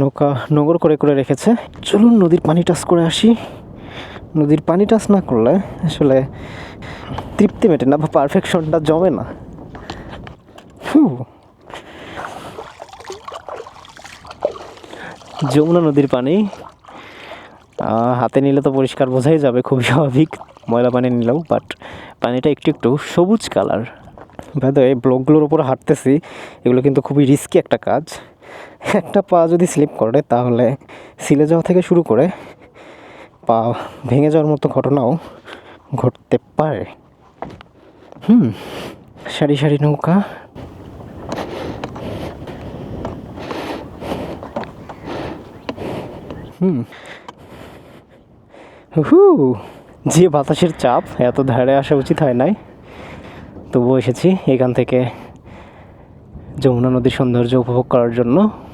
নৌকা নগর করে করে রেখেছে। চলুন নদীর পানি টাচ করে আসি। নদীর পানি টাচ না করলে আসলে তৃপ্তি মেটে না বা পারফেকশনটা জমে না। যমুনা নদীর পানি। হাতে নিলে তো পরিষ্কার বোঝাই যাবে, খুবই স্বাভাবিক। ময়লা পানি নিলেও, বাট পানিটা একটু একটু সবুজ কালার। এই ব্লকগুলোর উপর হাঁটতেছি, এগুলো কিন্তু খুবই রিস্কি একটা কাজ। একটা পা যদি স্লিপ করে, তাহলে সিলে যাওয়া থেকে শুরু করে পা ভেঙে যাওয়ার মতো ঘটনাও ঘটতে পারে। হুম, সারি সারি নৌকা। হুম। হু যে বাতাসের চাপ, এত ধারে আসা উচিত হয় নাই। তবুও এসেছি, এখান থেকে যমুনা নদীর সৌন্দর্য উপভোগ করার জন্য।